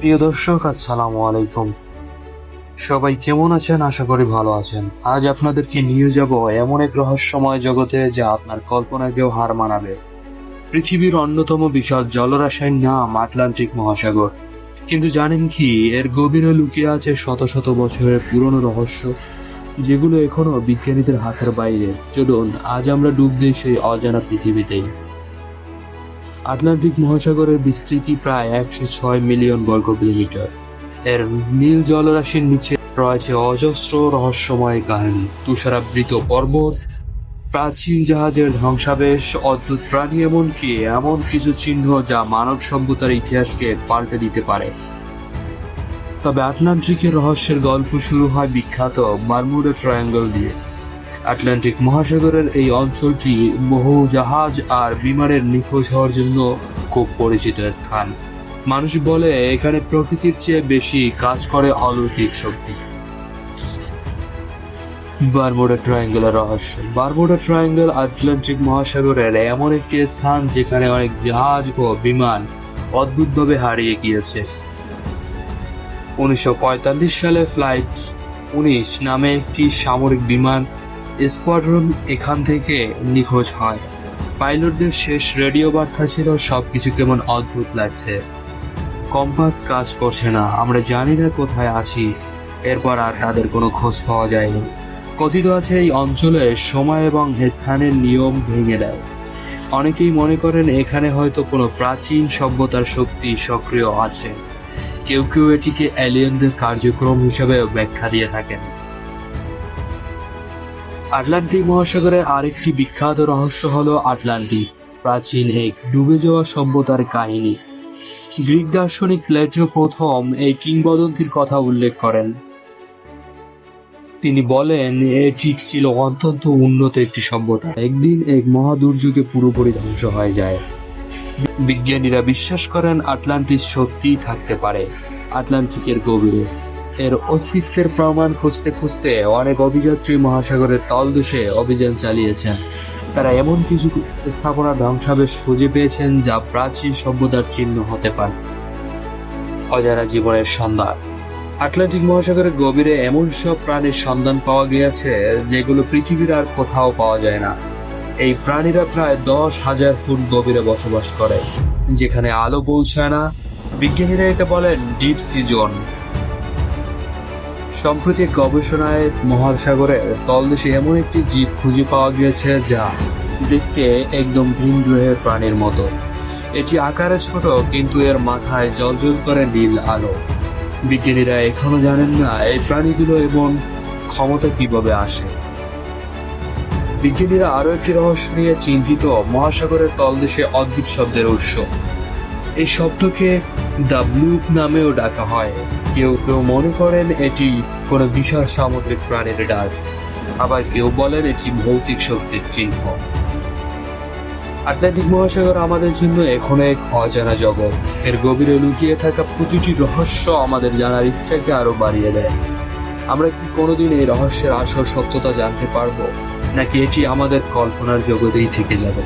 প্রিয় দর্শক, আসসালামু আলাইকুম। সবাই কেমন আছেন? আশা করি ভালো আছেন। আজ আপনাদেরকে নিয়ে যাব এমন এক রহস্যময় জগতে যা আপনার কল্পনাকেও হার মানাবে। পৃথিবীর অন্যতম বিশাল জলরাশির নাম আটলান্টিক মহাসাগর। কিন্তু জানেন কি, এর গভীরে লুকিয়ে আছে শত শত বছরের পুরনো রহস্য, যেগুলো এখনও বিজ্ঞানীদের হাতের বাইরে। চলুন, আজ আমরা ডুব দিই সেই অজানা পৃথিবীতেই। আটলান্টিক মহাসাগরের বিস্তৃতি প্রায় একশো ছয় মিলিয়ন বর্গ কিলোমিটার। এর নীল জলরাশির নিচে রয়েছে অজস্র রহস্যময় কাহিনী। তুষারাবৃত পর্বত, প্রাচীন জাহাজের ধ্বংসাবেশ, অদ্ভুত প্রাণী এমনকি এমন কিছু চিহ্ন যা মানব সভ্যতার ইতিহাসকে পাল্টে দিতে পারে। তবে আটলান্টিকের রহস্যের গল্প শুরু হয় বিখ্যাত বারমুডা ট্রায়াঙ্গল দিয়ে। আটলান্টিক মহাসাগরের এই অঞ্চলটি বহু জাহাজ আর বিমানের নিখোঁজ হওয়ার জন্য খুব পরিচিত স্থান। মানুষ বলে, এখানে প্রকৃতির চেয়ে বেশি কাজ করে অলৌকিক শক্তি। বারমুডা ট্রায়াঙ্গেলের রহস্য। বারমুডা ট্রায়াঙ্গেল আটলান্টিক মহাসাগরের এমন একটি স্থান যেখানে অনেক জাহাজ ও বিমান অদ্ভুতভাবে হারিয়ে গিয়েছে। উনিশশো পঁয়তাল্লিশ সালে ফ্লাইট উনিশ নামে একটি সামরিক বিমান স্কোয়াড্রন এখান থেকে নিখোঁজ হয়। পাইলটদের শেষ রেডিও বার্তা ছিল সব কিছু কেমন অদ্ভুত লাগছে। কম্পাস কাজ করছে না, আমরা জানি না কোথায় আছি। এরপর আর তাদের কোনো খোঁজ পাওয়া যায়নি। কথিত আছে, এই অঞ্চলে সময় এবং স্থানের নিয়ম ভেঙে দেয়। অনেকেই মনে করেন এখানে হয়তো কোনো প্রাচীন সভ্যতার শক্তি সক্রিয় আছে। কেউ কেউ এটিকে এলিয়েনদের কার্যক্রম হিসেবে ব্যাখ্যা দিয়ে থাকেন। আটলান্টিক মহাসাগরের আরেকটি বিখ্যাত রহস্য হলো আটলান্টিস, প্রাচীন এক ডুবে যাওয়া সভ্যতার কাহিনী। গ্রিক দার্শনিক প্লেটো প্রথম এই কিংবদন্তির কথা উল্লেখ করেন। তিনি বলেন এটি ছিল অত্যন্ত উন্নত একটি সভ্যতা। একদিন এক মহাদুর্যোগে পুরোপুরি ধ্বংস হয়ে যায়। বিজ্ঞানীরা বিশ্বাস করেন, আটলান্টিস সত্যিই থাকতে পারে, আটলান্টিকের গভীরে। এর অস্তিত্বের প্রমাণ খুঁজতে খুঁজতে অনেক অভিযাত্রী মহাসাগরের তলদেশে অভিযান চালিয়েছেন। তারা এমন কিছু স্থাপনা ধ্বংসাবেশ খুঁজে পেয়েছেন যা প্রাচীন সভ্যতার চিহ্ন হতে পারে। অজানা জীবনের সন্ধান। আটলান্টিক মহাসাগরের গভীরে এমন সব প্রাণীর সন্ধান পাওয়া গিয়েছে যেগুলো পৃথিবীর আর কোথাও পাওয়া যায় না। এই প্রাণীরা প্রায় দশ হাজার ফুট গভীরে বসবাস করে, যেখানে আলো পৌঁছায় না। বিজ্ঞানীরা একে বলেন ডিপ সি জোন। সম্প্রতি গবেষণায় মহাসাগরের তলদেশে এমন একটি জীব খুঁজে পাওয়া গিয়েছে যা দেখতে একদম ভিন গ্রহের প্রাণীর মতো। এটি আকারে ছোট, কিন্তু এর মাথায় জলজল করে নীল আলো। বিজ্ঞানীরা এখনও জানেন না এই প্রাণীগুলো এবং ক্ষমতা কীভাবে আসে। বিজ্ঞানীরা আরও একটি রহস্য নিয়ে চিন্তিত মহাসাগরের তলদেশে অদ্ভুত শব্দের উৎস। এই শব্দকে দ্য ব্লুপ নামেও ডাকা হয়। কেউ কেউ মনে করেন এটি কোনো বিশাল সামুদ্রিক প্রাণীর ডাক, আবার কেউ বলেন এটি ভৌতিক শক্তির চিহ্ন। আটলান্টিক মহাসাগর আমাদের জন্য এখন এক অজানা জগৎ। এর গভীরে লুকিয়ে থাকা প্রতিটি রহস্য আমাদের জানার ইচ্ছাকে আরও বাড়িয়ে দেয়। আমরা কি কোনোদিন এই রহস্যের আসল সত্যতা জানতে পারব, নাকি এটি আমাদের কল্পনার জগতেই থেকে যাবে?